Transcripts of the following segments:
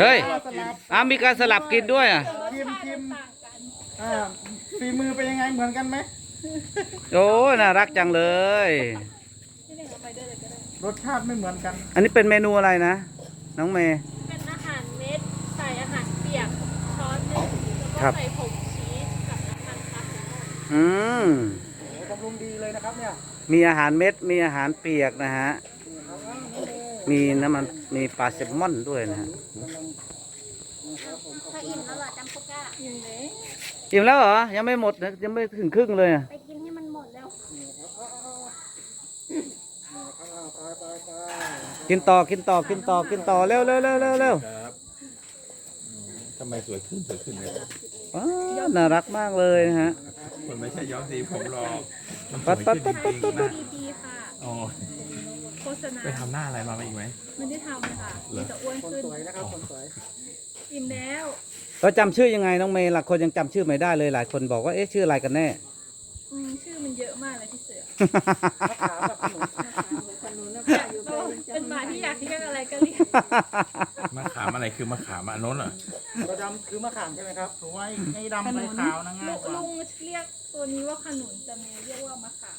เฮ้ยสลับอ้าวมีการสลับกินด้วยอะชิมชิมอ่าฝีมือเป็นยังไงเหมือนกันไหม โอ้ยน่ารักจังเลย รสชาติไม่เหมือนกัน อันนี้เป็นเมนูอะไรนะ น้องเมย์ เป็นอาหารเม็ด ใส่อาหารเปียกช้อนหนึ่งแล้วครัก็บ ใส่ผงชีสกับน้ำมันคาร์โบนาอืมโอ้บำรุงดีเลยนะครับเนี่ย มีอาหารเม็ดมีอาหารเปียกนะฮะ มีน้ำมันมีปลาแซลมอนด้วยนะฮะถ้าอิ่มแล้วเหรอจำปกะอยู่เลยอิ่มแล้วเหรอ ยังไม่หมดนะยังไม่ถึงครึ่งเลยอะไปกินให้มันหมดแล้ว กินต่อกินต่อกินต่อกินต่อเร็วเร็วเร็วเร็วเร็วครับทำไมสวยขึ้นสวยขึ้นเลยว้าวน่ารักมากเลยนะฮะ มันไม่ใช่ย้อมสีผมหรอกมันสปั๊วดยปั๊ดขึ้นปั๊ดจปั๊ดริงปั๊ดๆปั๊ดนะดีๆค่ะ อ๋อโฆ ษณา ไปทำหน้าอะไรมาอีกไหมไม่ได้ทำค่ะเหรอมีแต่อ้วนคนขึ้น สวยนะครับคนสวย อิ่มแล้ว เราจำชื่อยังไงน้องเมย์หลักคนยังจำชื่อไม่ได้เลยหลายคนบอกว่าเอ๊ะชื่ออะไรกันแน่ อืมชื่อมันเยอะมากเลยพี่เสื อมะขามกับขนุนก็เป็นหมาที่อยากเรียกอะไรก็เรียกมะขามอะไรคือมะขามอันโน้นเหรอเราดำคือมะขามใช่ไหมครับถือว่าไอ้ดำใบขาวนะง่ายกว่าลุงเรียกตัวนี้ว่าขนุนแต่เมย์เรียกว่ามะขาม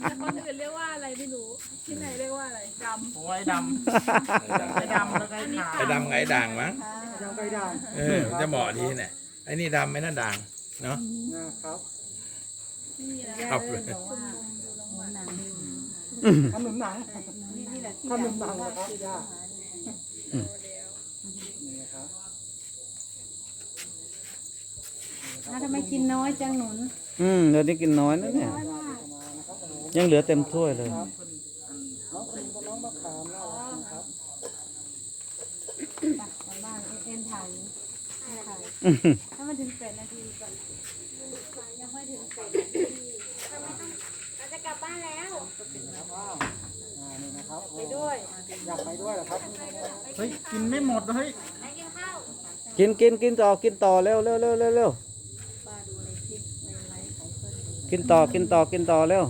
แต่คนอื่นเรียกว่าอะไรไม่รู้ที่ไหนเรียกว่าอะไรดโอ้ยดำไอ้ดำแล้วก็ไอ้ขาวไอ้ดำไงไอ้ด่างมั้งดำไอ้ด่างเออมันจะเหมาะดีเนี่ยไอ้นี่ดำไอ้นั่นด่างเนาะนะครับำไม่มีอะไร ครับเลยขนุนหนังขนุนหนังครับย่านี่ครับแล้วทำไมกินน้อยจังหนุน อืมเดี๋ยวนี้กินน้อยนะเนี่ย ยังเหลือเต็มถ้วยเลยน้องคุณกับน้องมะขามน่ารักนะครับบ้านเอ็นถ่ายถ้ามันถึงแปดนาทีก่อน ยังไม่ถึงแปดนาทีเราจะกลับบ้านแล้วว้าวอ่านี่นะครับไปด้วย อยากไปด้วยเหรอครับเฮ้ยกินไม่หมดเลยไปกินข้าวกินกินกินต่อกินต่อเร็วเร็วเร็วเร็วเร็วกินต่อกินต่อกินต่อเร็ว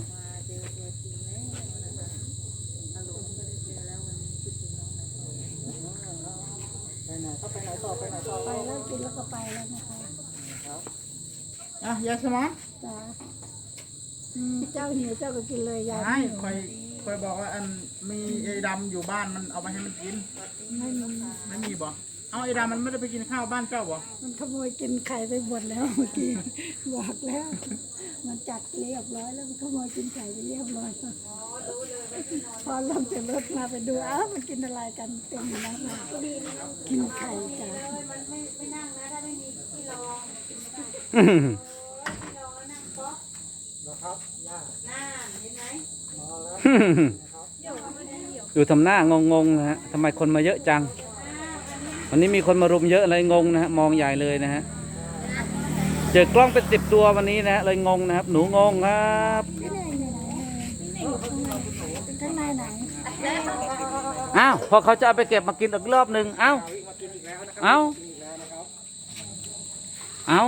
ไปไหนครับไปไหนต่อไปไหนต่อไปแล้วกินแล้วก็ไปแล้วนะคะ อะยายสมอนจ้าอืมเจ้าหิวเจ้าก็กินเลยยายไม่หิวคอยคอยบอกว่าอันมีไอ้ดำอยู่บ้านมันเอาไปให้มันกิน ไม่มีไม่มีบ่เอาไอ้ดำมันไม่ได้ไปกินข้าวบ้านเจ้าบ่มันขโมยกินไข่ไปหมดแล้วเมื่อกี้บอกแล้ว มันจัดเรียบร้อยแล้วมันขโมยกินไข่ไปเรียบร้อยพอลงจากรถมาไปดูอ้าวมันกินอะไรกันเต็มนะกินไข่จ้ะนะ ครับย่าดูทำหน้างงงๆนะฮะทำไมคนมาเยอะจัง วันนี้มีคนมารุมเยอะเลยงงนะฮะมองใหญ่เลยนะฮะเจอกล้องเป็นสิบตัววันนี้นะฮะเลยงงนะครับ หนูงงครับอ้างในไหนอ้าวพอเขาจะเอาไปเก็บมากินอีกรอบหนึ่งเอ้าวนะครับเอ้าวนะครับเอ้า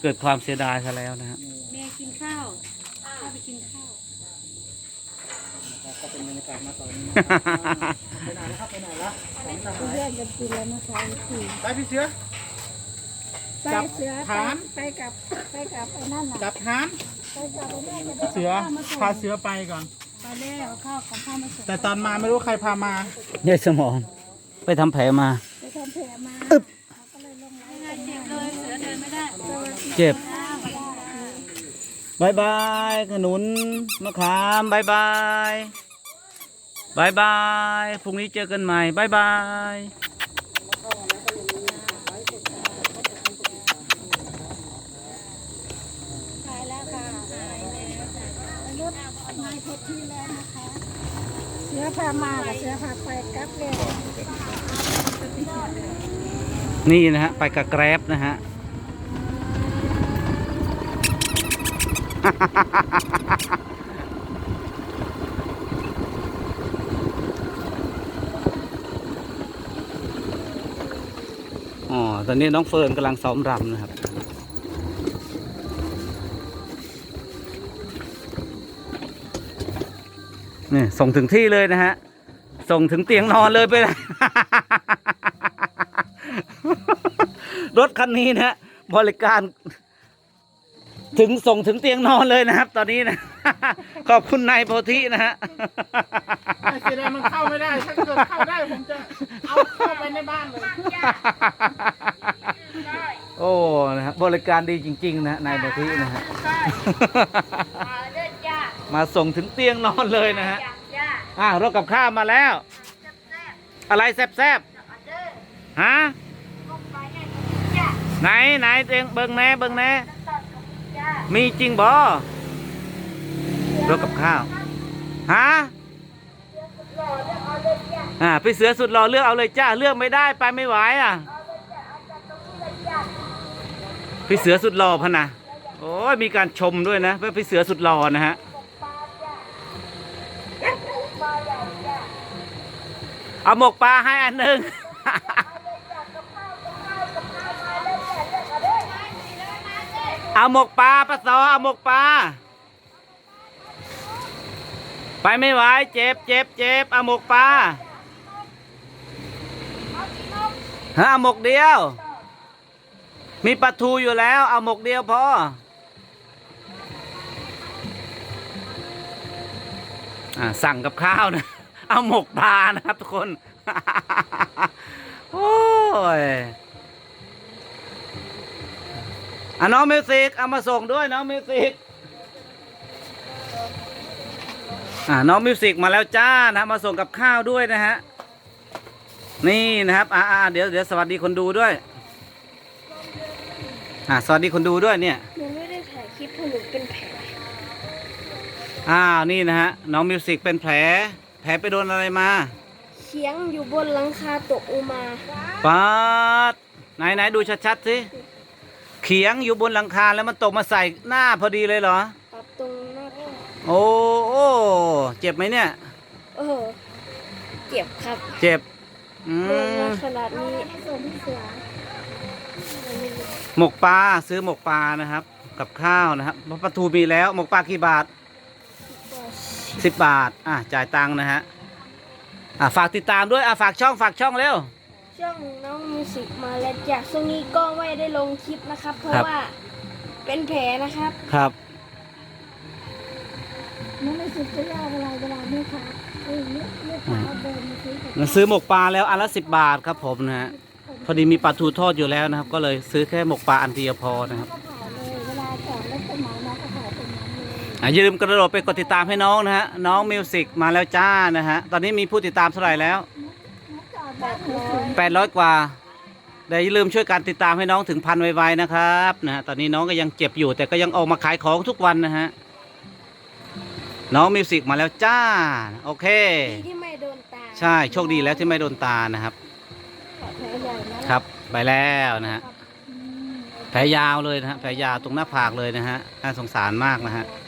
เกิดความเสียดายซะแล้วนะฮะแม่กินข้าวข้าวไปกินข้าว ก็เป็นบรรยากาศมาตอนนี้นะครับไปไหนแล้วครับไปไหนละของทก็หารแยกกันกินแล้วนะคะคือไปพี่เสือ ไปจับเสือฐานไปกับไปกับไอ้นั่นน่ะจับทานไปกับไอ้นั่นจะได้เสือข้าวมาส่งพาเสือไปก่อน ไปแล้วข้าวของข้าวมาส่งแต่ตอนมาไม่รู้ใครพามายายสมอนไปทำแผลมา ไปทำแผลมาเขาก็เลยลงไลน์กันเจ็บเลยเสือเดินไม่ได้เจ็บบายบายขนุนมะขามบายบาย บายบาย พรุ่งนี้เจอกันใหม่บายบายหายแล้วค่ะหายแล้วรถนายพดที่แล้วนะคะ เสือพามากับเสือพาไปกลับเลยนี่นะฮะ ไปกับแกร็บนะฮะ อ๋อ ตอนนี้น้องเฟิร์นกำลังซ้อมรำนะครับ นี่ส่งถึงที่เลยนะฮะ ส่งถึงเตียงนอนเลยไปนะรถคันนี้นะฮะบริการ ถึงส่งถึงเตียงนอนเลยนะครับ ตอนนี้นะ ขอบคุณนายโพธินะฮะไอ้เสียดายมันเข้าไม่ได้ถ้าเกิดเข้าได้ผมจะเอาเข้าไปในบ้านเลยโอ้นะครับบริการดีจริง ๆ นะนายโพธินะฮะมาส่งถึงเตียงนอนเลยนะฮะอ่ารถกับข้าวมาแล้ว อะไรแซบๆฮะไหนไหนเตียงเบิงแน่เบิงแน่มีจริงบ่ รถกับข้าวฮะอ่าพี่เสือสุดหล่อเลือกเอาเลยจ้าเลือกไม่ได้ไปไม่ไหวอะพี่เสือสุดหล่อพะนะโอ้ยมีการชมด้วยนะว่าพี่เสือสุดหล่อนะฮะเอาหมกปลาให้อันหนึ่งเอาหมกปลาปลาซอเอาหมกปลา ไปไม่ไหวเจ็บเจ็บเจ็บเอาหมกปลาฮะอาหมกเดียว มีปลาทูอยู่แล้วเอาหมกเดียวพอสั่งกับข้าวนะ เอาหมกปลานะครับทุกคน โอ้ยอะน้องมิวสิกเอามาส่งด้วยน้องมิวสิก อ่าน้องมิวสิกมาแล้วจ้านะมาส่งกับข้าวด้วยนะฮะนี่นะครับอ่าอ่าเดี๋ยวเดี๋ยวสวัสดีคนดูด้วยอ่าสวัสดีคนดูด้วยเนี่ยหนูไม่ได้ถ่ายคลิปเพราะหนูเป็นแผลอ้าวนี่นะฮะน้องมิวสิกเป็นแผล แผลไปโดนอะไรมาเคียงอยู่บนหลังคาตกลงมาปาดไหนไหนดูชัดๆสิเขียงอยู่บนหลังคาแล้วมันตกมาใส่หน้าพอดีเลยเหรอปรับตรงหน้าผากโอ้โอ้เจ็บไหมเนี่ยเออเจ็บครับเจ็บอืลงมามขนาดนี้หมกปลาซื้อหมกปลานะครับ กับข้าวนะครับเพราะปลาทูมีแล้ว หมกปลากี่บาท สิบบาท อะ จ่ายตังค์นะฮะ อะ ฝากติดตามด้วย อะ ฝากช่อง ฝากช่องเร็ว ช่องน้องมิวสิกมาแล้วจากช่วงนี้ก็ไม่ได้ลงคลิปนะครับ เพราะครับ ว่าเป็นแผลนะครับ ครับ นั่นไม่สุดจะยากอะไรเวลาไม่ค้าเออเลือกเลือกค้าเดินมาซื้อกับซื้อหมกปลาแล้วอันละสิบบาทครับผมนะฮะพอดีมีปลาทูทอดอยู่แล้วนะครับ ก็เลยซื้อแค่หมกปลาอันเดียวพอนะครับก็ขายเลยเวลาจอดรถไปไหนน้องก็ขายตรงนั้นเลยอะอย่าลืมกระโดดไปกดติดตามให้น้องนะฮะน้องมิวสิกมาแล้วจ้านะฮะตอนนี้มีผู้ติดตามเท่าไหร่แล้วจอดบ้านหรือสวน800 กว่าเดี๋ยวอย่าลืมช่วยกันติดตามให้น้องถึงพันไวๆนะครับนะฮะตอนนี้น้องก็ยังเจ็บอยู่แต่ก็ยังออกมาขายของทุกวันนะฮะ น้องมิวสิกมาแล้วจ้า โอเค ดีที่ไม่โดนตาใช่โชคดีแล้วที่ไม่โดนตานะครับแผลใหญ่นะครับ ไปแล้วนะฮะ แผลยาวเลยนะฮะ แผลยาวตรงหน้าผากเลยนะฮะ น่าสงสารมากนะฮะแ